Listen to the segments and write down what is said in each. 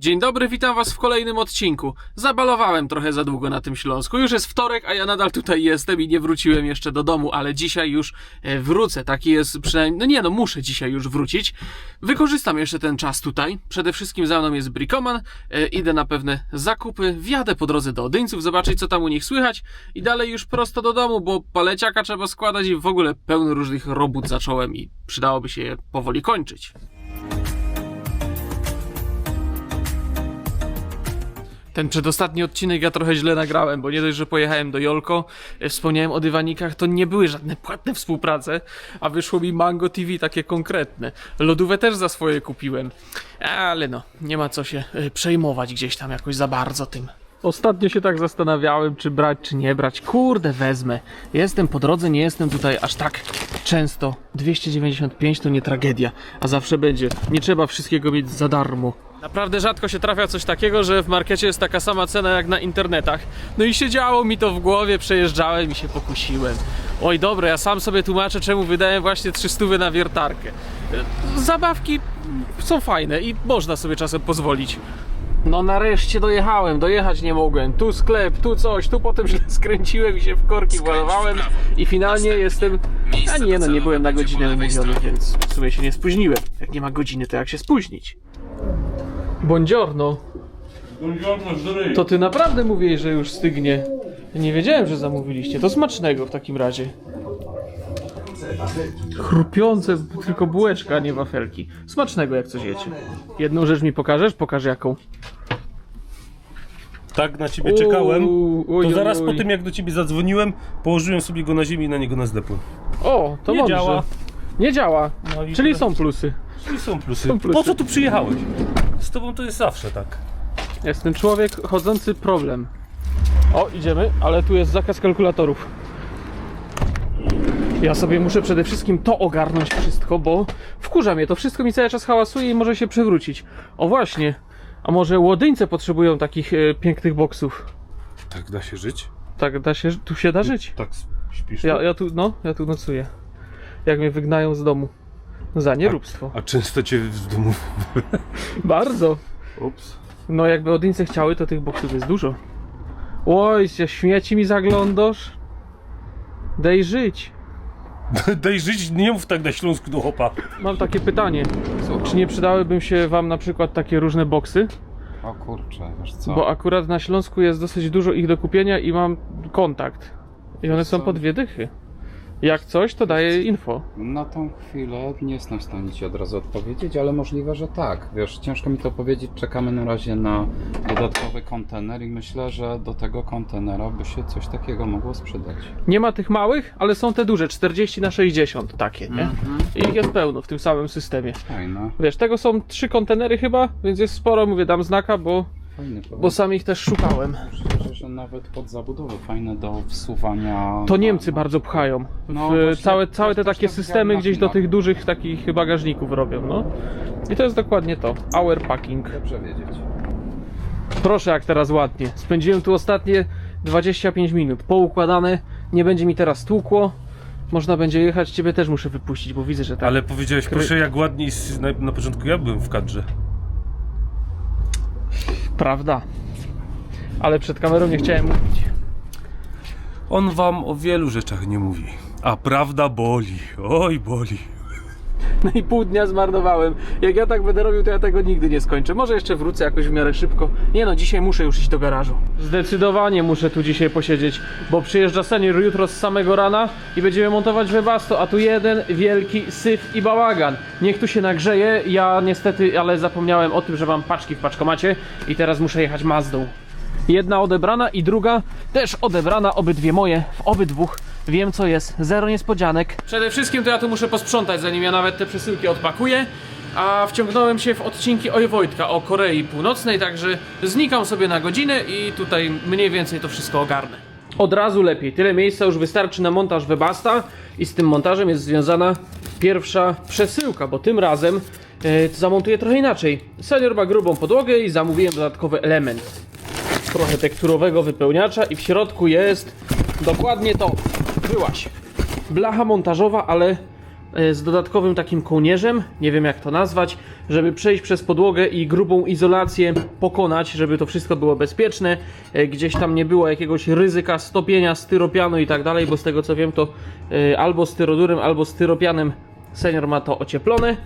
Dzień dobry, witam was w kolejnym odcinku. Zabalowałem trochę za długo na tym Śląsku. Już jest wtorek, a ja nadal tutaj jestem i nie wróciłem jeszcze do domu, ale dzisiaj już e, wrócę. Taki jest przynajmniej. No nie, no muszę dzisiaj już wrócić. Wykorzystam jeszcze ten czas tutaj. Przede wszystkim za mną jest Brikoman. E, idę na pewne zakupy. Wjadę po drodze do Odyńców, zobaczyć co tam u nich słychać. I dalej już prosto do domu, bo paleciaka trzeba składać i w ogóle pełno różnych robót zacząłem i przydałoby się je powoli kończyć. Ten przedostatni odcinek ja trochę źle nagrałem, bo nie dość, że pojechałem do Jolko, e, wspomniałem o dywanikach, to nie były żadne płatne współprace, a wyszło mi Mango TV takie konkretne. Lodówę też za swoje kupiłem, ale no, nie ma co się e, przejmować gdzieś tam jakoś za bardzo tym. Ostatnio się tak zastanawiałem, czy brać, czy nie brać. Kurde, wezmę. Jestem po drodze, nie jestem tutaj aż tak często. 295 to nie tragedia, a zawsze będzie. Nie trzeba wszystkiego mieć za darmo. Naprawdę rzadko się trafia coś takiego, że w markecie jest taka sama cena jak na internetach. No i siedziało mi to w głowie, przejeżdżałem i się pokusiłem. Oj, dobra, ja sam sobie tłumaczę, czemu wydałem właśnie 300 na wiertarkę. E, Zabawki są fajne i można sobie czasem pozwolić. No nareszcie dojechałem, dojechać nie mogłem. Tu sklep, tu coś, tu potem źle skręciłem i się w korki walowałem i finalnie jestem... A nie, no nie byłem na godzinę umówiony, więc w sumie się nie spóźniłem. Jak nie ma godziny, to jak się spóźnić? Buongiorno. To ty naprawdę mówiłeś, że już stygnie. Nie wiedziałem, że zamówiliście. To smacznego w takim razie. Chrupiące, tylko bułeczka, a nie wafelki. Smacznego jak coś jecie. Jedną rzecz mi pokażesz? Pokaż jaką. Tak na ciebie czekałem. Uuu, oj, To oj, zaraz oj. po tym jak do ciebie zadzwoniłem, położyłem sobie go na ziemi i na niego nazdepłem. O, to Nie mądrze. działa. Nie działa. No i Czyli teraz- są plusy. I są plusy. Są plusy. Po co tu przyjechałeś? Z tobą to jest zawsze tak. Jestem człowiek chodzący problem. O, idziemy, ale tu jest zakaz kalkulatorów. Ja sobie muszę przede wszystkim to ogarnąć wszystko, bo wkurza mnie to. Wszystko mi cały czas hałasuje i może się przewrócić. O właśnie, a może łodyńce potrzebują takich e, pięknych boksów? Tak da się żyć? Tak da się, tu się da żyć. Tak śpisz? Ja, ja tu, no, ja tu nocuję. Jak mnie wygnają z domu. Za nieróbstwo. A często cię w domu... Bardzo. Ups. No jakby Odyńce chciały, to tych boksów jest dużo. Oj, się śmieci mi zaglądasz? Daj żyć. Daj żyć, nie mów tak na Śląsku do chopa. Mam takie pytanie. Czy nie przydałyby się wam na przykład takie różne boksy? O kurczę, wiesz co? Bo akurat na Śląsku jest dosyć dużo ich do kupienia i mam kontakt. I one są po dwie dychy. Jak coś, to daję info. Na tą chwilę nie jestem w stanie Ci od razu odpowiedzieć, ale możliwe, że tak. Wiesz, ciężko mi to powiedzieć. Czekamy na razie na dodatkowy kontener i myślę, że do tego kontenera by się coś takiego mogło sprzedać. Nie ma tych małych, ale są te duże, 40 na 60 takie, nie? I ich jest pełno w tym samym systemie. Fajne, Wiesz, tego są trzy kontenery chyba, więc jest sporo, mówię, dam znaka, bo, fajny bo sam ich też szukałem. Szczerze, że nawet pod zabudowę fajne do wsuwania. To Niemcy bardzo pchają. W, No właśnie, całe, całe te też takie tak systemy na gdzieś do filmach. tych dużych takich bagażników robią, no. I to jest dokładnie to. Hour packing. Dobrze wiedzieć. Proszę jak teraz ładnie. Spędziłem tu ostatnie 25 minut. Poukładane, nie będzie mi teraz tłukło. Można będzie jechać, ciebie też muszę wypuścić, bo widzę, że tak. Ale powiedziałeś, proszę jak ładnie i s- na, na początku ja byłem w kadrze. Prawda. Ale przed kamerą nie chciałem mówić. On wam o wielu rzeczach nie mówi. A prawda boli. Oj, boli. No i pół dnia zmarnowałem. Jak ja tak będę robił, to ja tego nigdy nie skończę. Może jeszcze wrócę jakoś w miarę szybko. Nie no, dzisiaj muszę już iść do garażu. Zdecydowanie muszę tu dzisiaj posiedzieć, bo przyjeżdża senior jutro z samego rana i będziemy montować webasto, a tu jeden wielki syf i bałagan. Niech tu się nagrzeje. Ja niestety, ale zapomniałem o tym, że mam paczki w paczkomacie i teraz muszę jechać Mazdą. Jedna odebrana i druga też odebrana, obydwie moje, w obydwóch wiem co jest, zero niespodzianek. Przede wszystkim to ja tu muszę posprzątać, zanim ja nawet te przesyłki odpakuję. A wciągnąłem się w odcinki Oj Wojtka o Korei Północnej, także znikam sobie na godzinę i tutaj mniej więcej to wszystko ogarnę. Od razu lepiej, tyle miejsca już wystarczy na montaż Webasta i z tym montażem jest związana pierwsza przesyłka, bo tym razem e, zamontuję trochę inaczej. Senior ma grubą podłogę i zamówiłem dodatkowy element trochę tekturowego wypełniacza i w środku jest dokładnie to. Byłaś. Blacha montażowa, ale e, z dodatkowym takim kołnierzem, nie wiem jak to nazwać. żeby przejść przez podłogę i grubą izolację pokonać, żeby to wszystko było bezpieczne, e, gdzieś tam nie było jakiegoś ryzyka stopienia styropianu i tak dalej, bo z tego co wiem to e, albo styrodurem, albo styropianem senior ma to ocieplone,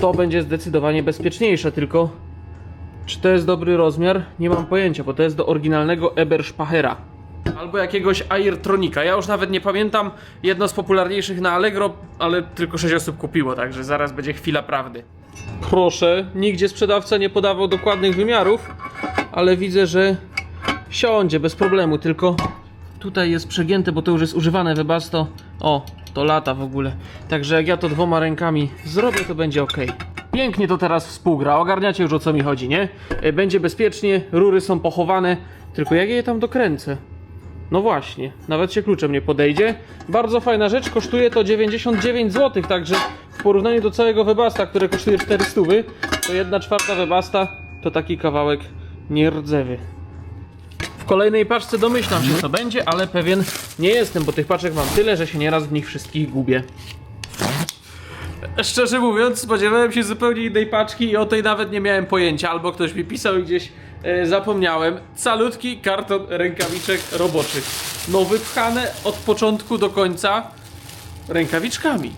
to będzie zdecydowanie bezpieczniejsze, tylko czy to jest dobry rozmiar? Nie mam pojęcia, bo to jest do oryginalnego Eberspachera. Albo jakiegoś Airtronika. Ja już nawet nie pamiętam. Jedno z popularniejszych na Allegro, ale tylko 6 osób kupiło, także zaraz będzie chwila prawdy. Proszę, nigdzie sprzedawca nie podawał dokładnych wymiarów, ale widzę, że siądzie bez problemu, tylko tutaj jest przegięte, bo to już jest używane Webasto. O, to lata w ogóle. Także jak ja to dwoma rękami zrobię, to będzie ok. Pięknie to teraz współgra, ogarniacie już o co mi chodzi, nie? E, Będzie bezpiecznie, rury są pochowane, tylko jak ja je tam dokręcę? No właśnie, nawet się kluczem nie podejdzie. Bardzo fajna rzecz, kosztuje to 99 zł, także w porównaniu do całego Webasta, które kosztuje 400, to 1 czwarta Webasta to taki kawałek nierdzewy. W kolejnej paczce domyślam się co będzie, ale pewien nie jestem, bo tych paczek mam tyle, że się nieraz w nich wszystkich gubię. Szczerze mówiąc, spodziewałem się zupełnie innej paczki i o tej nawet nie miałem pojęcia, albo ktoś mi pisał i gdzieś zapomniałem. Calutki karton rękawiczek roboczych. No wypchane od początku do końca rękawiczkami.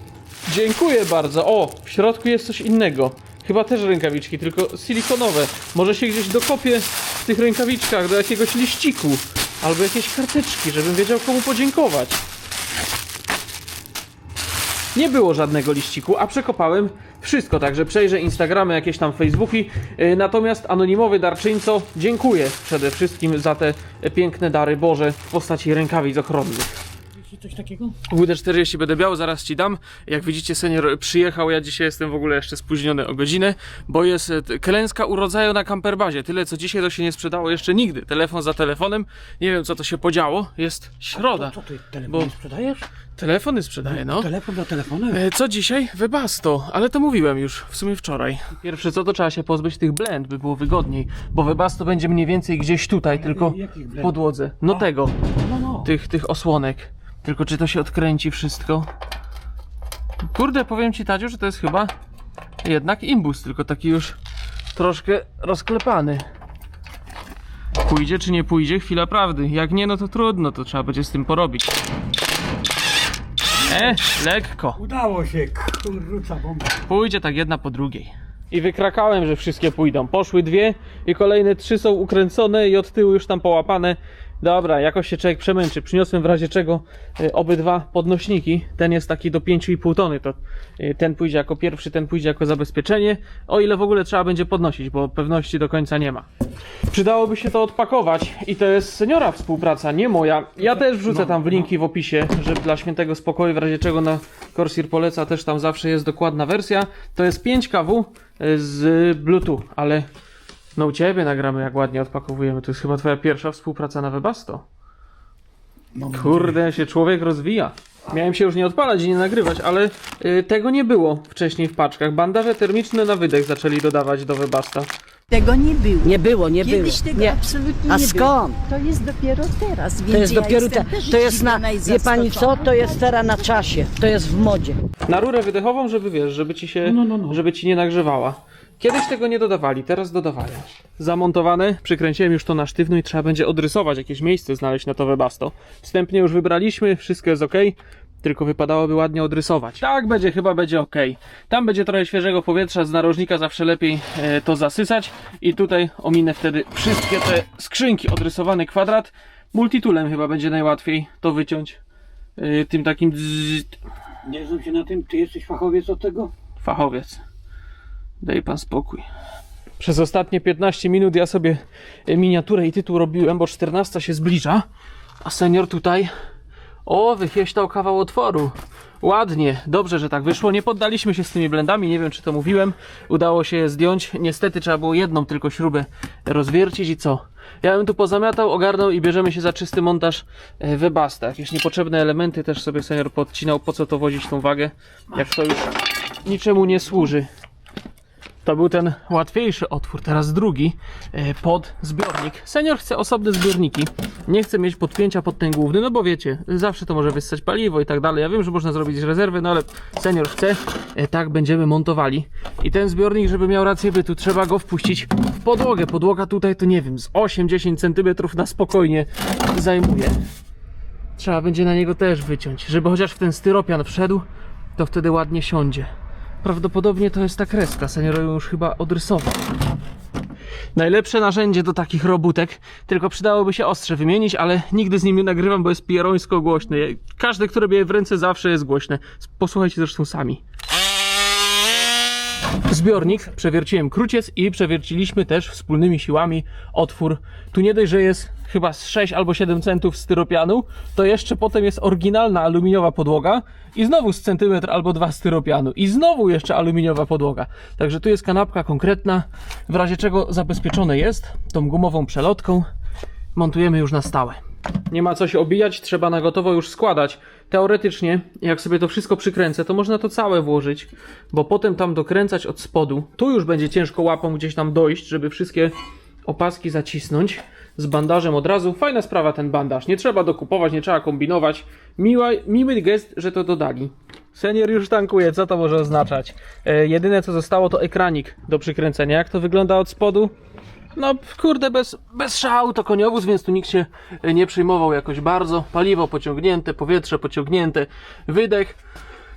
Dziękuję bardzo. O, w środku jest coś innego. Chyba też rękawiczki, tylko silikonowe. Może się gdzieś dokopię w tych rękawiczkach do jakiegoś liściku albo jakieś karteczki, żebym wiedział komu podziękować. Nie było żadnego liściku, a przekopałem wszystko, także przejrzę Instagramy, jakieś tam Facebooki. Yy, Natomiast anonimowy darczyńco, dziękuję przede wszystkim za te piękne dary Boże w postaci rękawic ochronnych. Coś takiego? WD-40 będę miał, zaraz ci dam. Jak widzicie, senior przyjechał, ja dzisiaj jestem w ogóle jeszcze spóźniony o godzinę, bo jest e, klęska urodzaju na camperbazie. Tyle co dzisiaj to się nie sprzedało jeszcze nigdy. Telefon za telefonem, nie wiem co to się podziało, jest środa. Co ty, telefon Bo- sprzedajesz? Telefony sprzedaję, no. Telefon za telefonem? E, Co dzisiaj? Webasto, ale to mówiłem już, w sumie wczoraj. Pierwsze co, to trzeba się pozbyć tych blend, by było wygodniej, bo Webasto będzie mniej więcej gdzieś tutaj, tylko w podłodze. No A. tego, No, no. tych, tych osłonek. Tylko czy to się odkręci wszystko? Kurde, powiem ci Tadziu, że to jest chyba jednak imbus, tylko taki już troszkę rozklepany. Pójdzie czy nie pójdzie? Chwila prawdy. Jak nie, no to trudno, to trzeba będzie z tym porobić. E, lekko. Udało się, kurcza bomba. Pójdzie tak jedna po drugiej. I wykrakałem, że wszystkie pójdą. Poszły dwie i kolejne trzy są ukręcone i od tyłu już tam połapane. Dobra, jakoś się człowiek przemęczy. Przyniosłem w razie czego y, obydwa podnośniki. Ten jest taki do 5,5 tony. To y, ten pójdzie jako pierwszy, ten pójdzie jako zabezpieczenie. O ile w ogóle trzeba będzie podnosić, bo pewności do końca nie ma. Przydałoby się to odpakować i to jest seniora współpraca, nie moja. Ja też wrzucę tam w linki w opisie, że dla świętego spokoju, w razie czego na Corsair poleca też tam zawsze jest dokładna wersja. To jest 5 kW z Bluetooth, ale no u Ciebie nagramy jak ładnie odpakowujemy. To jest chyba Twoja pierwsza współpraca na Webasto. No, Kurde, się człowiek rozwija. Miałem się już nie odpalać i nie nagrywać, ale y, tego nie było wcześniej w paczkach. Bandaże termiczne na wydech zaczęli dodawać do Webasta. Tego nie było. Nie było, nie Kiedyś było. tego Nie. absolutnie A nie skąd? było. To jest dopiero teraz, więc To jest ja dopiero te, to jest na, wie pani co, to jest teraz na czasie, to jest w modzie. Na rurę wydechową, żeby wiesz, żeby ci się, No, no, no. żeby ci nie nagrzewała. Kiedyś tego nie dodawali, teraz dodawają. Zamontowane, przykręciłem już to na sztywno i trzeba będzie odrysować jakieś miejsce, znaleźć na to webasto. Wstępnie już wybraliśmy, wszystko jest ok, tylko wypadałoby ładnie odrysować. Tak będzie, chyba będzie ok. Tam będzie trochę świeżego powietrza, z narożnika zawsze lepiej e, to zasysać. I tutaj ominę wtedy wszystkie te skrzynki, odrysowany kwadrat. Multitoolem chyba będzie najłatwiej to wyciąć. E, tym takim Nie znam się na tym, ty jesteś fachowiec od tego? fachowiec. Daj pan spokój. Przez ostatnie 15 minut ja sobie e, miniaturę i tytuł robiłem, bo 14 się zbliża, a senior tutaj o, wychieśtał kawał otworu. Ładnie, dobrze, że tak wyszło. Nie poddaliśmy się z tymi blendami, nie wiem czy to mówiłem. Udało się je zdjąć. Niestety trzeba było jedną tylko śrubę rozwiercić i co? Ja bym tu pozamiatał, ogarnął i bierzemy się za czysty montaż e, Webasta. Jakieś niepotrzebne elementy też sobie senior podcinał. Po co to wozić tą wagę, jak to już niczemu nie służy. To był ten łatwiejszy otwór, teraz drugi e, pod zbiornik. Senior chce osobne zbiorniki. Nie chce mieć podpięcia pod ten główny, no bo wiecie, zawsze to może wyssać paliwo i tak dalej. Ja wiem, że można zrobić rezerwy, no ale senior chce, e, tak będziemy montowali. I ten zbiornik, żeby miał rację bytu, trzeba go wpuścić w podłogę. Podłoga tutaj to nie wiem, z 8-10 cm na spokojnie zajmuje. Trzeba będzie na niego też wyciąć, żeby chociaż w ten styropian wszedł, to wtedy ładnie siądzie. Prawdopodobnie to jest ta kreska, senior ją już chyba odrysował. Najlepsze narzędzie do takich robótek, tylko przydałoby się ostrze wymienić, ale nigdy z nim nie nagrywam, bo jest pierońsko głośny. Każde, które bije w ręce zawsze jest głośne. Posłuchajcie zresztą sami. Zbiornik, przewierciłem kruciec i przewierciliśmy też wspólnymi siłami otwór. Tu nie dość, że jest chyba z 6 albo 7 centów styropianu, to jeszcze potem jest oryginalna aluminiowa podłoga i znowu z centymetr albo dwa styropianu i znowu jeszcze aluminiowa podłoga. Także tu jest kanapka konkretna, w razie czego zabezpieczone jest tą gumową przelotką. Montujemy już na stałe. Nie ma co się obijać, trzeba na gotowo już składać. Teoretycznie, jak sobie to wszystko przykręcę, to można to całe włożyć, bo potem tam dokręcać od spodu. Tu już będzie ciężko łapą gdzieś tam dojść, żeby wszystkie opaski zacisnąć. Z bandażem od razu. Fajna sprawa ten bandaż. Nie trzeba dokupować, nie trzeba kombinować. Miła, miły gest, że to dodali. Senior już tankuje, co to może oznaczać? E, jedyne co zostało to ekranik do przykręcenia. Jak to wygląda od spodu? No kurde, bez, bez szału to koniowóz, więc tu nikt się e, nie przejmował jakoś bardzo. Paliwo pociągnięte, powietrze pociągnięte, wydech.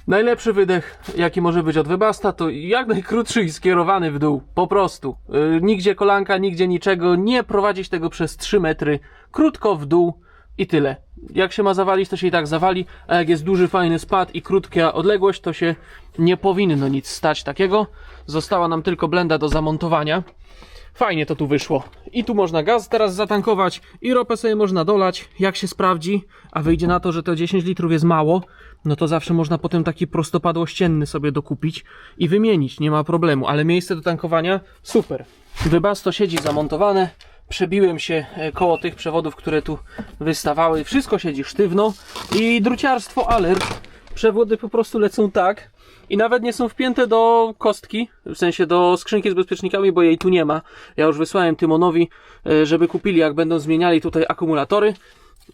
Najlepszy wydech, jaki może być od Webasta, to jak najkrótszy i skierowany w dół. Po prostu. Yy, nigdzie kolanka, nigdzie niczego. Nie prowadzić tego przez 3 metry. Krótko w dół i tyle. Jak się ma zawalić, to się i tak zawali, a jak jest duży, fajny spad i krótka odległość, to się nie powinno nic stać takiego. Została nam tylko blenda do zamontowania. Fajnie to tu wyszło. I tu można gaz teraz zatankować i ropę sobie można dolać, jak się sprawdzi, a wyjdzie na to, że to 10 litrów jest mało, no to zawsze można potem taki prostopadłościenny sobie dokupić i wymienić, nie ma problemu, ale miejsce do tankowania super. Wybasto siedzi zamontowane, przebiłem się e, koło tych przewodów, które tu wystawały, wszystko siedzi sztywno i druciarstwo alert. Przewody po prostu lecą tak, i nawet nie są wpięte do kostki, w sensie do skrzynki z bezpiecznikami, bo jej tu nie ma. Ja już wysłałem Tymonowi, e, żeby kupili, jak będą zmieniali tutaj akumulatory.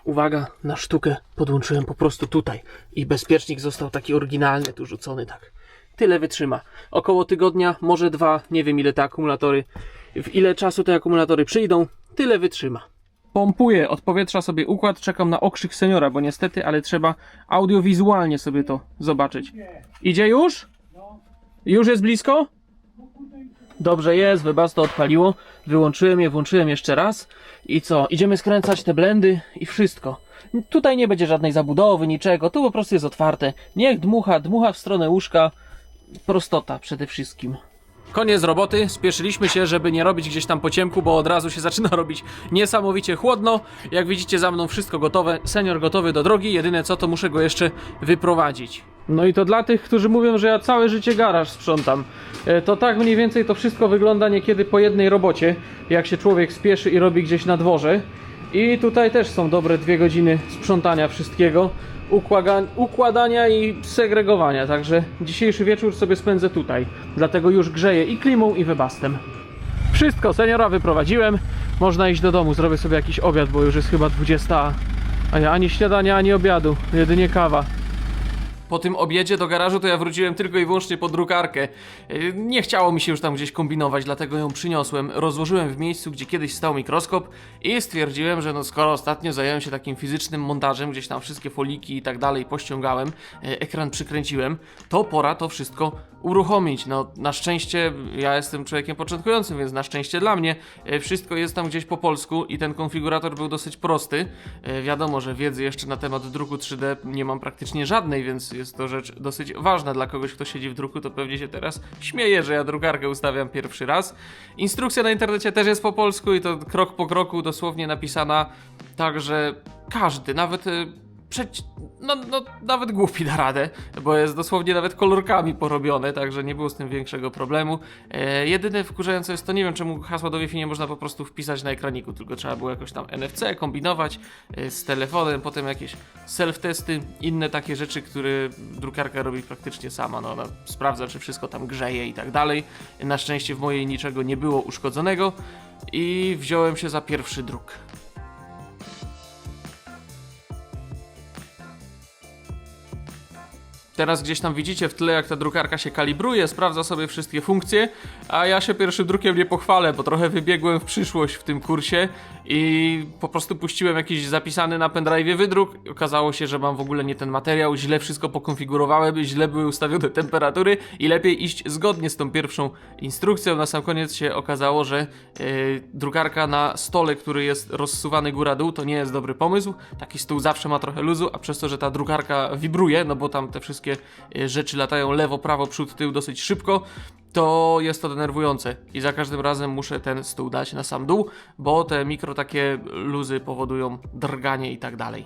Uwaga, na sztukę podłączyłem po prostu tutaj i bezpiecznik został taki oryginalny, tu rzucony tak. Tyle wytrzyma. Około tygodnia, może dwa, nie wiem ile te akumulatory, w ile czasu te akumulatory przyjdą, tyle wytrzyma. Pompuję od powietrza sobie układ, czekam na okrzyk seniora, bo niestety, ale trzeba audiowizualnie sobie to zobaczyć. Idzie już? Już jest blisko? Dobrze jest, wybaz to odpaliło. Wyłączyłem je, włączyłem jeszcze raz. I co? Idziemy skręcać te blendy i wszystko. Tutaj nie będzie żadnej zabudowy, niczego. Tu po prostu jest otwarte. Niech dmucha, dmucha w stronę łóżka. Prostota przede wszystkim. Koniec roboty, spieszyliśmy się, żeby nie robić gdzieś tam po ciemku, bo od razu się zaczyna robić niesamowicie chłodno. Jak widzicie za mną wszystko gotowe, senior gotowy do drogi, jedyne co to muszę go jeszcze wyprowadzić. No i to dla tych, którzy mówią, że ja całe życie garaż sprzątam. E, To tak mniej więcej to wszystko wygląda niekiedy po jednej robocie, jak się człowiek spieszy i robi gdzieś na dworze. I tutaj też są dobre dwie godziny sprzątania wszystkiego, układania i segregowania. Także dzisiejszy wieczór sobie spędzę tutaj. Dlatego już grzeję i klimą, i wybastem. Wszystko, seniora wyprowadziłem. Można iść do domu, zrobię sobie jakiś obiad, bo już jest chyba 20. A ja ani śniadania, ani obiadu, jedynie kawa. Po tym obiedzie do garażu to ja wróciłem tylko i wyłącznie po drukarkę. Yy, Nie chciało mi się już tam gdzieś kombinować, dlatego ją przyniosłem. Rozłożyłem w miejscu, gdzie kiedyś stał mikroskop i stwierdziłem, że no skoro ostatnio zająłem się takim fizycznym montażem, gdzieś tam wszystkie foliki i tak dalej pościągałem, yy, ekran przykręciłem, to pora to wszystko uruchomić. No na szczęście ja jestem człowiekiem początkującym, więc na szczęście dla mnie yy, wszystko jest tam gdzieś po polsku i ten konfigurator był dosyć prosty. Wiadomo, że wiedzy jeszcze na temat druku 3D nie mam praktycznie żadnej, więc jest to rzecz dosyć ważna dla kogoś, kto siedzi w druku, to pewnie się teraz śmieje, że ja drukarkę ustawiam pierwszy raz. Instrukcja na internecie też jest po polsku i to krok po kroku dosłownie napisana tak, że każdy, nawet przeć... no, no nawet głupi da radę, bo jest dosłownie nawet kolorkami porobione, także nie było z tym większego problemu. E, jedyne wkurzające jest to, nie wiem czemu hasła do Wi-Fi nie można po prostu wpisać na ekraniku, tylko trzeba było jakoś tam NFC kombinować e, z telefonem, potem jakieś self-testy, inne takie rzeczy, które drukarka robi praktycznie sama, no ona sprawdza czy wszystko tam grzeje i tak dalej. Na szczęście w mojej niczego nie było uszkodzonego i wziąłem się za pierwszy druk. Teraz gdzieś tam widzicie w tle, jak ta drukarka się kalibruje, sprawdza sobie wszystkie funkcje, a ja się pierwszym drukiem nie pochwalę, bo trochę wybiegłem w przyszłość w tym kursie i po prostu puściłem jakiś zapisany na pendrive wydruk. Okazało się, że mam w ogóle nie ten materiał, źle wszystko pokonfigurowałem, źle były ustawione temperatury i lepiej iść zgodnie z tą pierwszą instrukcją. Na sam koniec się okazało, że yy, drukarka na stole, który jest rozsuwany góra-dół, to nie jest dobry pomysł. Taki stół zawsze ma trochę luzu, a przez to, że ta drukarka wibruje, no bo tam te wszystkie y, rzeczy latają lewo, prawo, przód, tył dosyć szybko, to jest to denerwujące i za każdym razem muszę ten stół dać na sam dół, bo te mikro takie luzy powodują drganie i tak dalej.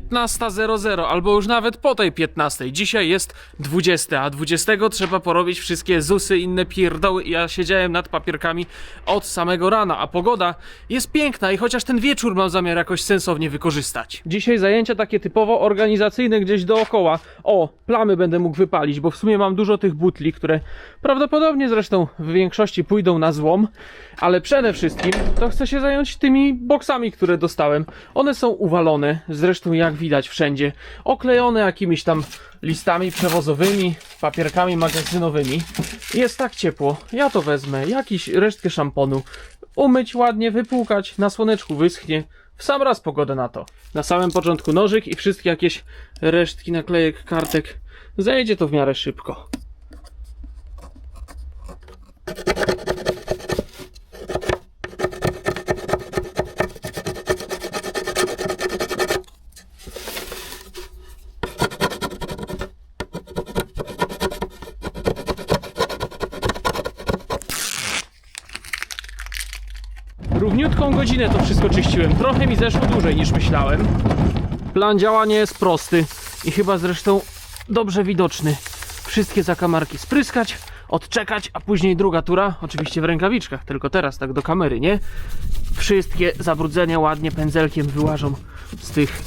15.00, albo już nawet po tej 15. Dzisiaj jest 20, a 20 trzeba porobić wszystkie ZUSy, inne pierdoły ja siedziałem nad papierkami od samego rana, a pogoda jest piękna i chociaż ten wieczór mam zamiar jakoś sensownie wykorzystać. Dzisiaj zajęcia takie typowo organizacyjne gdzieś dookoła. O, plamy będę mógł wypalić, bo w sumie mam dużo tych butli, które prawdopodobnie zresztą w większości pójdą na złom, ale przede wszystkim to chcę się zająć tymi boksami, które dostałem. One są uwalone, zresztą jak widać wszędzie, oklejone jakimiś tam listami przewozowymi, papierkami magazynowymi. Jest tak ciepło, ja to wezmę, jakiś resztkę szamponu, umyć ładnie, wypłukać, na słoneczku wyschnie. W sam raz pogodę na to. Na samym początku nożyk i wszystkie jakieś resztki naklejek, kartek. Zejdzie to w miarę szybko. Równiutką godzinę to wszystko czyściłem. Trochę mi zeszło dłużej niż myślałem. Plan działania jest prosty i chyba zresztą dobrze widoczny. Wszystkie zakamarki spryskać, odczekać, a później druga tura, oczywiście w rękawiczkach, tylko teraz tak do kamery, nie? Wszystkie zabrudzenia ładnie pędzelkiem wyłażą z tych,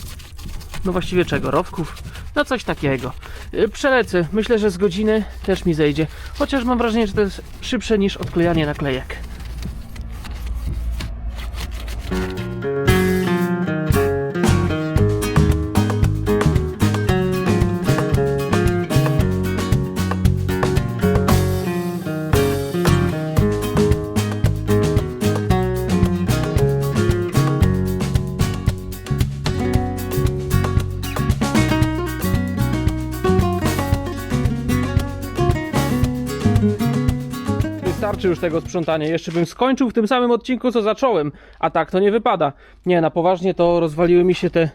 no właściwie czego, rowków? No coś takiego. Y, Przelecę, myślę, że z godziny też mi zejdzie, chociaż mam wrażenie, że to jest szybsze niż odklejanie naklejek. Thank you. Już tego sprzątania. Jeszcze bym skończył w tym samym odcinku, co zacząłem. A tak to nie wypada. Nie, na poważnie to rozwaliły mi się te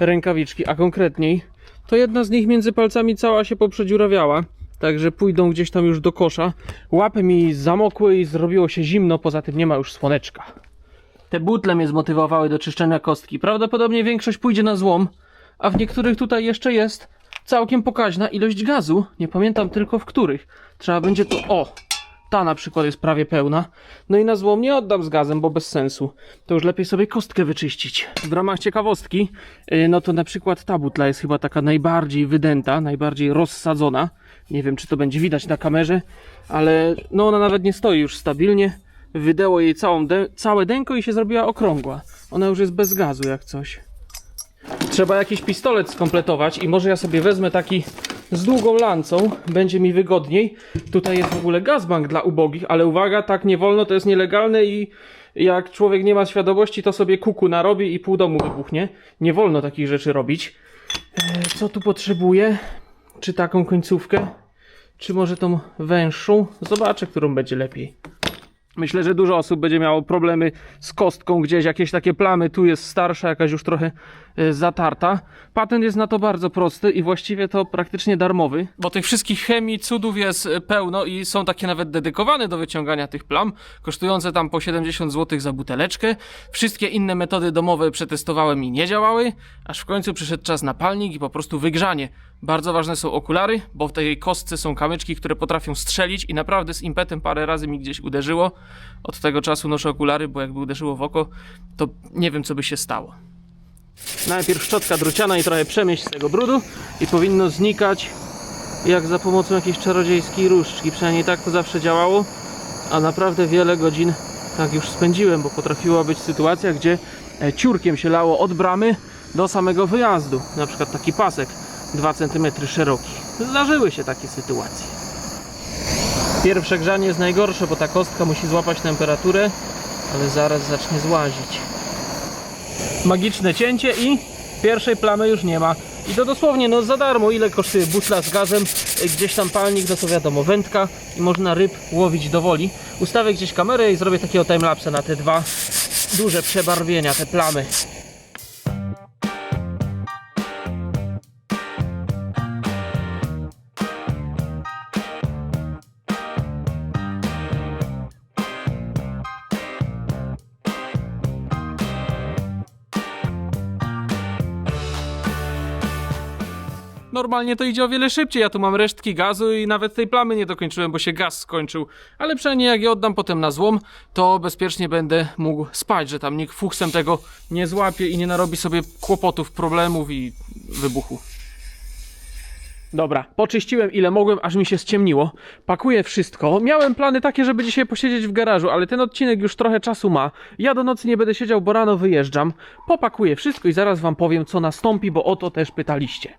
rękawiczki, a konkretniej to jedna z nich między palcami cała się poprzedziurawiała. Także pójdą gdzieś tam już do kosza. Łapy mi zamokły i zrobiło się zimno, poza tym nie ma już słoneczka. Te butle mnie zmotywowały do czyszczenia kostki. Prawdopodobnie większość pójdzie na złom, a w niektórych tutaj jeszcze jest całkiem pokaźna ilość gazu. Nie pamiętam tylko w których. Trzeba będzie to. O! Ta na przykład jest prawie pełna. No i na złom nie oddam z gazem, bo bez sensu. To już lepiej sobie kostkę wyczyścić. W ramach ciekawostki, yy, no to na przykład ta butla jest chyba taka najbardziej wydęta, najbardziej rozsadzona. Nie wiem, czy to będzie widać na kamerze, ale no ona nawet nie stoi już stabilnie. Wydęło jej całą całe dęko i się zrobiła okrągła. Ona już jest bez gazu jak coś. Trzeba jakiś pistolet skompletować i może ja sobie wezmę taki z długą lancą, będzie mi wygodniej. Tutaj jest w ogóle gazbank dla ubogich, ale uwaga, tak nie wolno, to jest nielegalne i jak człowiek nie ma świadomości, to sobie kuku narobi i pół domu wybuchnie. Nie wolno takich rzeczy robić. E, Co tu potrzebuję? Czy taką końcówkę? Czy może tą węższą? Zobaczę, którą będzie lepiej. Myślę, że dużo osób będzie miało problemy z kostką gdzieś, jakieś takie plamy, tu jest starsza, jakaś już trochę e, zatarta. Patent jest na to bardzo prosty i właściwie to praktycznie darmowy, bo tych wszystkich chemii, cudów jest e, pełno i są takie nawet dedykowane do wyciągania tych plam, kosztujące tam po 70 zł za buteleczkę. Wszystkie inne metody domowe przetestowałem i nie działały, aż w końcu przyszedł czas na palnik i po prostu wygrzanie. Bardzo ważne są okulary, bo w tej kostce są kamyczki, które potrafią strzelić i naprawdę z impetem parę razy mi gdzieś uderzyło. Od tego czasu noszę okulary, bo jakby uderzyło w oko, to nie wiem co by się stało. Najpierw szczotka druciana i trochę przemieść z tego brudu i powinno znikać jak za pomocą jakiejś czarodziejskiej różdżki. Przynajmniej tak to zawsze działało, a naprawdę wiele godzin tak już spędziłem, bo potrafiła być sytuacja, gdzie e, ciurkiem się lało od bramy do samego wyjazdu. Na przykład taki pasek 2 cm szeroki. Zdarzyły się takie sytuacje. Pierwsze grzanie jest najgorsze, bo ta kostka musi złapać temperaturę, ale zaraz zacznie złazić. Magiczne cięcie i pierwszej plamy już nie ma. I to dosłownie no za darmo, ile kosztuje buszla z gazem, y, gdzieś tam palnik, no to wiadomo, wędka i można ryb łowić do woli. Ustawię gdzieś kamerę i zrobię takiego timelapse na te dwa duże przebarwienia, te plamy. Normalnie to idzie o wiele szybciej. Ja tu mam resztki gazu i nawet tej plamy nie dokończyłem, bo się gaz skończył. Ale przynajmniej jak je oddam potem na złom, to bezpiecznie będę mógł spać, że tam nikt fuksem tego nie złapie i nie narobi sobie kłopotów, problemów i wybuchu. Dobra, poczyściłem ile mogłem, aż mi się ściemniło. Pakuję wszystko. Miałem plany takie, żeby dzisiaj posiedzieć w garażu, ale ten odcinek już trochę czasu ma. Ja do nocy nie będę siedział, bo rano wyjeżdżam. Popakuję wszystko i zaraz wam powiem, co nastąpi, bo o to też pytaliście.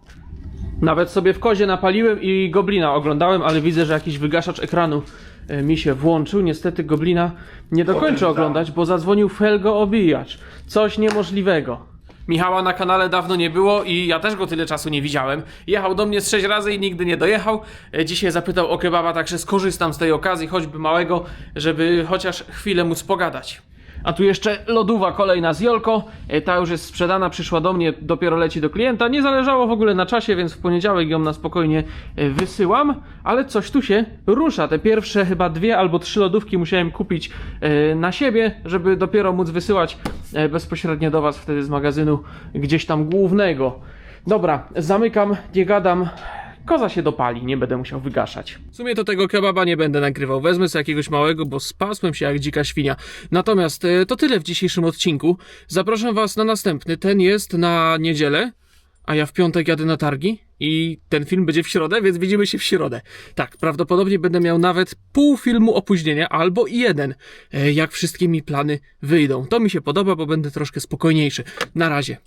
Nawet sobie w kozie napaliłem i Goblina oglądałem, ale widzę, że jakiś wygaszacz ekranu e, mi się włączył. Niestety Goblina nie dokończę oglądać, bo zadzwonił Felgo Obijacz. Coś niemożliwego. Michała na kanale dawno nie było i ja też go tyle czasu nie widziałem. Jechał do mnie z sześć razy i nigdy nie dojechał. E, Dzisiaj zapytał o kebaba, także skorzystam z tej okazji, choćby małego, żeby chociaż chwilę móc pogadać. A tu jeszcze lodowa kolejna z Jolko. E, Ta już jest sprzedana, przyszła do mnie, dopiero leci do klienta. Nie zależało w ogóle na czasie, więc w poniedziałek ją na spokojnie e, wysyłam. Ale coś tu się rusza. Te pierwsze chyba dwie albo trzy lodówki musiałem kupić e, na siebie, żeby dopiero móc wysyłać bezpośrednio do Was wtedy z magazynu gdzieś tam głównego. Dobra, zamykam, nie gadam. Koza się dopali, nie będę musiał wygaszać. W sumie to tego kebaba nie będę nagrywał. Wezmę sobie jakiegoś małego, bo spasłem się jak dzika świnia. Natomiast e, to tyle w dzisiejszym odcinku. Zapraszam Was na następny. Ten jest na niedzielę, a ja w piątek jadę na targi. I ten film będzie w środę, więc widzimy się w środę. Tak, prawdopodobnie będę miał nawet pół filmu opóźnienia, albo i jeden, e, jak wszystkie mi plany wyjdą. To mi się podoba, bo będę troszkę spokojniejszy. Na razie.